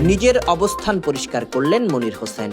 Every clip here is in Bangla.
নিজের অবস্থান পরিষ্কার করলেন মনির হোসেন।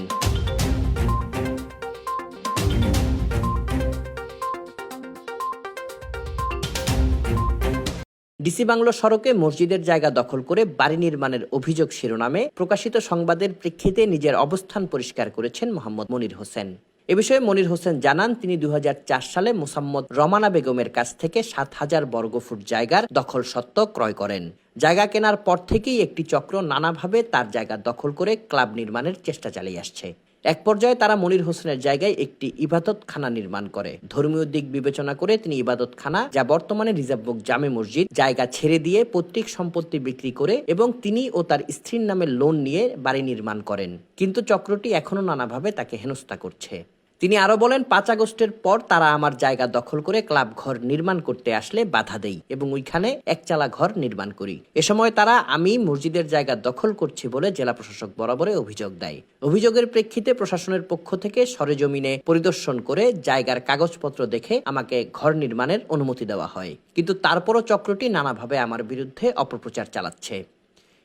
ডিসি বাংলো সড়কে মসজিদের জায়গা দখল করে বাড়ি নির্মাণের অভিযোগ শিরোনামে প্রকাশিত সংবাদের প্রেক্ষিতে নিজের অবস্থান পরিষ্কার করেছেন মোহাম্মদ মনির হোসেন। এ বিষয়ে মনির হোসেন জানান, তিনি দু হাজার চার সালে মোসাম্মদ রমানা বেগমের কাছ থেকে সাত হাজার বর্গফুট জায়গার দখল সত্ত্ব ক্রয় করেন। জায়গা কেনার পর থেকেই একটি চক্র নানাভাবে তার জায়গা দখল করে ক্লাব নির্মাণের চেষ্টা চালিয়ে আসছে। এক পর্যায়ে তারা মনির হোসেনের জায়গায় একটি ইবাদতখানা নির্মাণ করে। ধর্মীয় দিক বিবেচনা করে তিনি ইবাদতখানা, যা বর্তমানে রিজার্ভ বুক জামে মসজিদ, জায়গা ছেড়ে দিয়ে পৈতৃক সম্পত্তি বিক্রি করে এবং তিনি ও তার স্ত্রীর নামে লোন নিয়ে বাড়ি নির্মাণ করেন। কিন্তু চক্রটি এখনও নানাভাবে তাকে হেনস্থা করছে। তিনি আরও বলেন, পাঁচ আগস্টের পর তারা আমার জায়গা দখল করে ক্লাব ঘর নির্মাণ করতে আসলে বাধা দেই এবং ওইখানে একচালা ঘর নির্মাণ করি। এ সময় তারা আমি মসজিদের জায়গা দখল করছি বলে জেলা প্রশাসক বরাবরে অভিযোগ দেয়। অভিযোগের প্রেক্ষিতে প্রশাসনের পক্ষ থেকে সরেজমিনে পরিদর্শন করে জায়গার কাগজপত্র দেখে আমাকে ঘর নির্মাণের অনুমতি দেওয়া হয়। কিন্তু তারপরও চক্রটি নানাভাবে আমার বিরুদ্ধে অপপ্রচার চালাচ্ছে।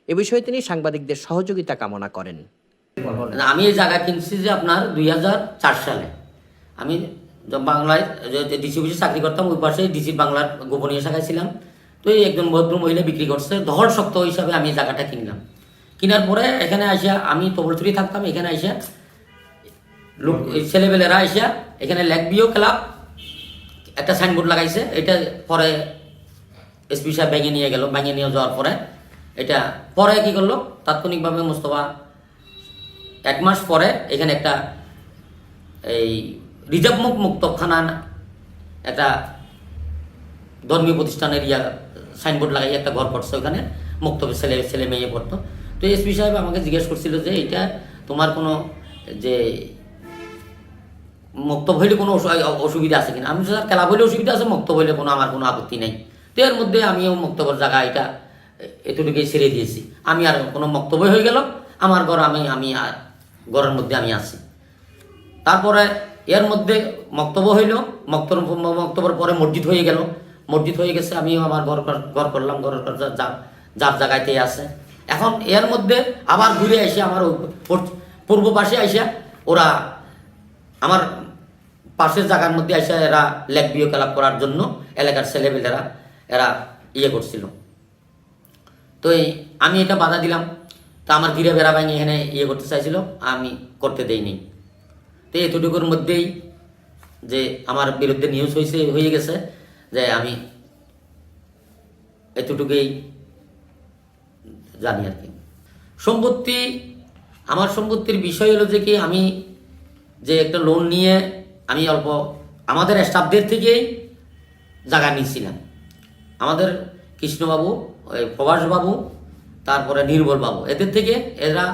এ বিষয়ে তিনি সাংবাদিকদের সহযোগিতা কামনা করেন। আমি এই জায়গা কিনছি যে আপনার দুই হাজার চার সালে। আমি বাংলায় ডিসি অফিসে চাকরি করতাম, ওই পাশে ডিসি বাংলার গোপনীয় শাখায় ছিলাম। তো এই একজন ভদ্র মহিলা বিক্রি করছে ধর শক্ত হিসাবে আমি জায়গাটা কিনলাম। কেনার পরে এখানে আসিয়া আমি তবলচুরি থাকতাম, এখানে আসিয়া লোক ছেলেবেলেরা আসিয়া এখানে লেখবিও খেলা একটা সাইনবোর্ড লাগাইছে, এটা পরে এসপি সাহেব ভেঙে নিয়ে গেল, ভেঙে নিয়ে যাওয়ার পরে, এটা পরে কি করল, তাৎক্ষণিকভাবে মোস্তফা এক মাস পরে এখানে একটা এই রিজার্ভ মুখ মুক্তখানা একটা ধর্মীয় প্রতিষ্ঠানের ইয়া সাইনবোর্ড লাগাই একটা ঘর করছে ওখানে মুক্তবে ছেলে ছেলে মেয়ে পড়তো। তো এসপি সাহেব আমাকে জিজ্ঞেস করছিল যে এটা তোমার কোনো যে মুক্তব হইলে কোনো অসুবিধা আছে কিনা? আমি স্যার, খেলা হইলে অসুবিধা আছে মুক্তব হইলে কোনো আমার কোনো আপত্তি নেই। তো এর মধ্যে আমিও মুক্তবর জায়গা এটা এতটুকুই ছেড়ে দিয়েছি। আমি আর কোনো মক্তব্য হয়ে গেল। আমার ঘর আমি আমি আর ঘরের মধ্যে আমি আছি। তারপরে এর মধ্যে মক্তব্য হইল মক্তব মক্তব্যের পরে মসজিদ হয়ে গেল। মসজিদ হয়ে গেছে, আমিও আমার ঘর ঘর করলাম, ঘর কর- যা- যা- যার জায়গাতেই আছে। এখন এর মধ্যে আবার ঘুরে এসে আমার পূর্ব পাশে এসে ওরা আমার পাশের জায়গার মধ্যে এসে এরা বিও ক্লাব করার জন্য এলাকার ছেলেমেয়েরা, এরা ইয়ে করছিল। তো আমি এটা বাধা দিলাম। তা আমার গিরে বেড়া ভাঙি এখানে ইয়ে করতে চাইছিল, আমি করতে দেইনি। তো এতটুকুর মধ্যেই যে আমার বিরুদ্ধে নিউজ হয়েছে হয়ে গেছে যে আমি এতটুকুই জানি আর কি। সম্পত্তি, আমার সম্পত্তির বিষয় হলো যে কি, আমি যে একটা লোন নিয়ে আমি অল্প, আমাদের স্টাফদের থেকেই জায়গা নিয়েছিলাম। আমাদের কৃষ্ণবাবু প্রভাসবাবু তারপরে নির্মল বাবু। এদের থেকে এরা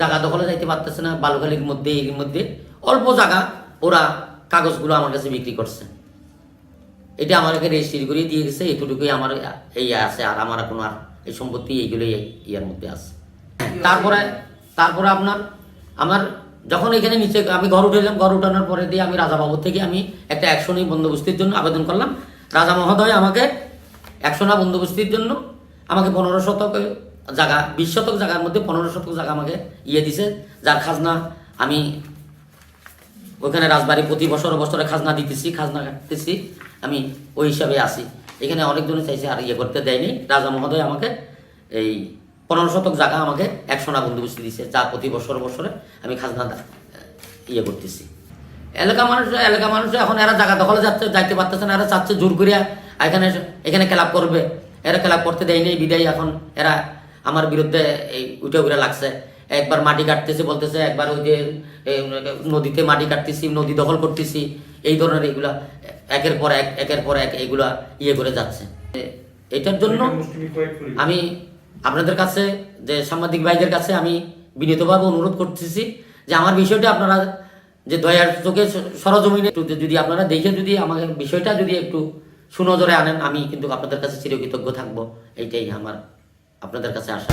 জায়গা দখলে যাইতে পারতেছে না বালুখালির মধ্যে, এর মধ্যে। অল্প জায়গা ওরা কাগজগুলো আমার কাছে বিক্রি করছে। এটা আমাকে রেজিস্ট্রি করে দিয়ে গেছে এতটুকুই আমার এই আছে, আর আমার কোনো আর এই সম্পত্তি এইগুলোই ইয়ার মধ্যে আছে। তারপরে তারপরে আপনার, আমার যখন এখানে নিচে আমি ঘর উঠেলাম ঘর উঠানোর পরে দিয়ে আমি রাজাবাবুর থেকে আমি একটা একশোনি বন্দোবস্তির জন্য আবেদন করলাম। রাজা মহোদয় আমাকে একশোনা বন্দোবস্তির জন্য আমাকে পনেরো শতক জায়গা বিশ শতক জায়গার মধ্যে পনেরো শতক জায়গা আমাকে ইয়ে দিছে, যার খাজনা আমি ওখানে রাজবাড়ি প্রতি বছর বছরে খাজনা দিতেছি, খাজনা কাটতেছি, আমি ওই হিসাবে আসি এখানে অনেকজনে চাইছে আর ইয়ে করতে দেয়নি। রাজা মহোদয় আমাকে এই পনেরো শতক জায়গা আমাকে একশো না বন্দোবস্তি দিছে, যা প্রতি বছর বছরে আমি খাজনা ইয়ে করতেছি। এলাকা মানুষ এলাকা মানুষ এখন এরা জায়গা দখলে যাচ্ছে, যাইতে পারতেছে না, এরা চাচ্ছে জোর করিয়া এখানে এখানে ক্লাব করবে। এরা ক্লাব করতে দেয়নি, বিদায় এখন এরা আমার বিরুদ্ধে এই উঠে উঠে লাগছে। একবার মাটি কাটতেছে বলতেছে একবার ওই যে নদীতে মাটি কাটতেছি নদী দখল করতেছি এই ধরনের এগুলা একের পর এক একের পর এক এগুলা ইয়ে করে যাচ্ছে। এটার জন্য আমি আপনাদের কাছে যে সাংবাদিক ভাইদের কাছে আমি বিনীতভাবে অনুরোধ করতেছি যে আমার বিষয়টা আপনারা যে দয়ার চোখে সরজমিনে একটু যদি আপনারা দেখে যদি আমাকে বিষয়টা যদি একটু সুনজরে আনেন আমি কিন্তু আপনাদের কাছে চিরকৃতজ্ঞ থাকব। এইটাই আমার আপনাদের কাছে আসা।